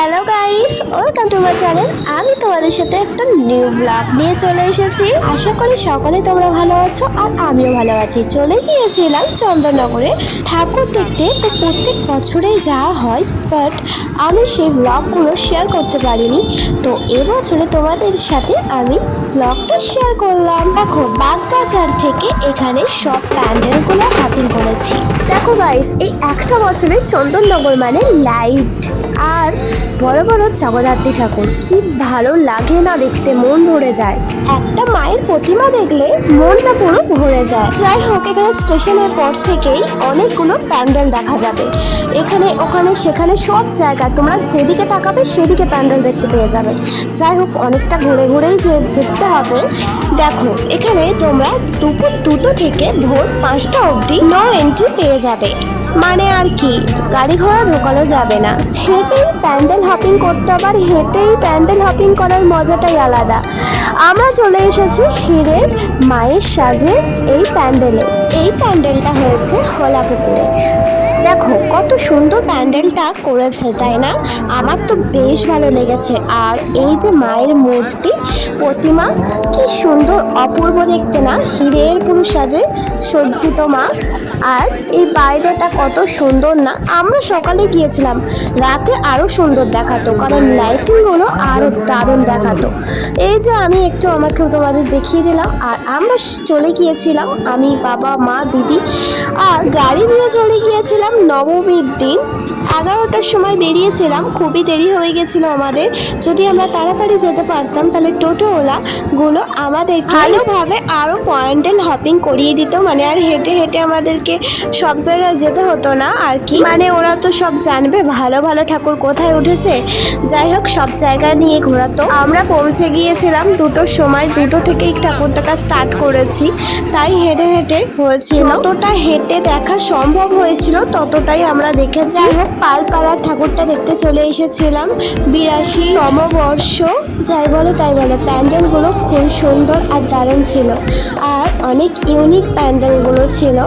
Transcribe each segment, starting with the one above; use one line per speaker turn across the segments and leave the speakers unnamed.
Hello guys welcome to my channel আমি তোমাদের সাথে একটা নিউ ব্লগ নিয়ে চলে এসেছি। আশা করি সকলে তোমরা ভালো আছো আর আমিও ভালো আছি। চলে গিয়েছিলাম চন্দননগরে ঠাকুর দেখতে তো প্রত্যেক বছরেই যাওয়া হয় বাট আমি সেই ব্লগগুলো শেয়ার করতে পারিনি। তো এবছরে তোমাদের সাথে আমি ব্লগটা শেয়ার করলাম। দেখো, বাগবাজার থেকে এখানে সব প্যান্ডেলগুলো হাতিল করেছি। দেখো গাইস এই একটা বছরে চন্দননগর মানে লাইট আর বড় বড় জগদ্ধাত্রী ঠাকুর। কি ভালো লাগে না দেখতে, মন ভরে যায়। একটা মায়ের প্রতিমা দেখলে মনটা পুরো ভরে যায়। যাই হোক, এখানে স্টেশনের পর থেকেই অনেকগুলো প্যান্ডেল দেখা যাবে। এখানে, ওখানে, সেখানে সব জায়গায় তোমরা যেদিকে তাকাবে সেদিকে প্যান্ডেল দেখতে পেয়ে যাবে। যাই হোক, অনেকটা ঘুরে ঘুরেই যে যেতে হবে, দেখো, এখানে তোমরা দুপুর দুটো থেকে ভোর পাঁচটা অবধি নো এন্ট্রি পেয়ে যাবে। মানে আর কি? গাড়ি ঘোড়া ঢোকানো যাবে না। হেঁটেই প্যান্ডেল হপিং করতে আবার হেঁটেই প্যান্ডেল হপিং করার মজাটাই আলাদা। আমরা চলে এসেছি হিরের মায়ের সাজে এই প্যান্ডেলে। এই প্যান্ডেলটা হয়েছে হোলাপুকুরে। দেখো, কত সুন্দর প্যান্ডেলটা করেছে, তাই না? আমার তো বেশ ভালো লেগেছে। আর এই যে মায়ের মূর্তি, প্রতিমা, কি সুন্দর অপূর্ব দেখতে না? হীরের পুরো সাজে সজ্জিত মা। আর এই বাইরেটা কত সুন্দর না? আমরা সকালে গিয়েছিলাম, রাতে আরও সুন্দর দেখাতো, কারণ লাইটিংগুলো আরও দারুণ দেখাতো। এই যে আমি একটু আমাকে তোমাদের দেখিয়ে দিলাম, আর আমরা চলে গিয়েছিলাম, আমি বাবা, মা, দিদি, আর গাড়ি নিয়ে চলে গিয়েছিলাম। নবমীর দিন এগারোটার সময় বেরিয়েছিলাম, খুবই দেরি হয়ে গেছিল আমাদের। যদি আমরা তাড়াতাড়ি যেতে পারতাম, তাহলে টোটোওয়ালা গুলো আমাদের ভালোভাবে আরও পয়েন্টেল হপিং করিয়ে দিত। মানে আর হেঁটে হেঁটে আমাদেরকে সব জায়গায় যেতে হতো না, আর কি। মানে ওরা তো সব জানবে, ভালো ভালো ঠাকুর কোথায় উঠেছে। যাই হোক, সব জায়গা নিয়ে ঘোরাতো। আমরা পৌঁছে গিয়েছিলাম দুটোর সময়, দুটো থেকেই ঠাকুর দেখা স্টার্ট করেছি। তাই হেঁটে হেঁটে হয়েছিল। যতটা হেঁটে দেখা সম্ভব হয়েছিল, ততটাই আমরা দেখেছি। হোক পালপাড়ার ঠাকুরটা দেখতে চলে এসেছিলাম। বিরাশি নববর্ষ, যাই বলে তাই বলে, প্যান্ডেলগুলো খুব সুন্দর আর দারুণ ছিল। আর অনেক ইউনিক প্যান্ডেলগুলো ছিল।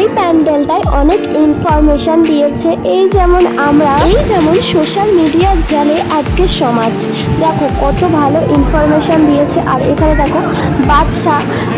এই প্যান্ডেলটায় অনেক ইনফরমেশন দিয়েছে। এই যেমন আমরা, এই যেমন সোশ্যাল মিডিয়ার জালে আজকের সমাজ। দেখো কত ভালো ইনফরমেশন দিয়েছে। আর এখানে দেখো বাচ্চা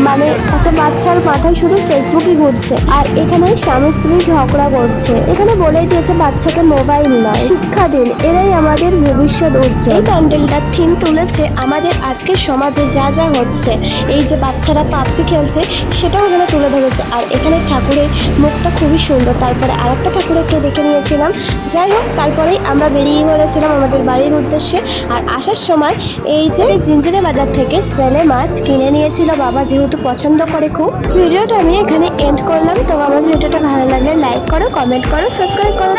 মানে কত বাচ্চার মাথায় শুধু ফেসবুকই ঘুরছে। আর এখানে স্বামী স্ত্রী ঝগড়া করছে। এখানে বলেই দিয়েছে বাচ্চাকে মোবাইল নয়। শিক্ষা দিন, এরাই আমাদের ভবিষ্যৎ উজ্জ্বল। এই প্যান্ডেলটার থিম তুলেছে আমাদের আজকের সমাজে যা যা হচ্ছে। এই যে বাচ্চারা পাবজি খেলছে, সেটাও এখানে তুলে ধরেছে। আর এখানে ঠাকুরের মুখটা খুবই সুন্দর, তারপরে আর একটা ঠাকুরকে দেখে নিয়েছিলাম। যাই হোক, তারপরেই আমরা বেরিয়ে পড়েছিলাম আমাদের বাড়ির উদ্দেশ্যে। আর আসার সময় এই যে জিঞ্জিরে বাজার থেকে স্নেলে মাছ কিনে নিয়েছিল বাবা, যেহেতু পছন্দ করে খুব। ভিডিওটা আমি এখানে এন্ড করলাম। তো আমার ভিডিওটা ভালো লাগলে লাইক করো কমেন্ট করো সাবস্ক্রাইব করো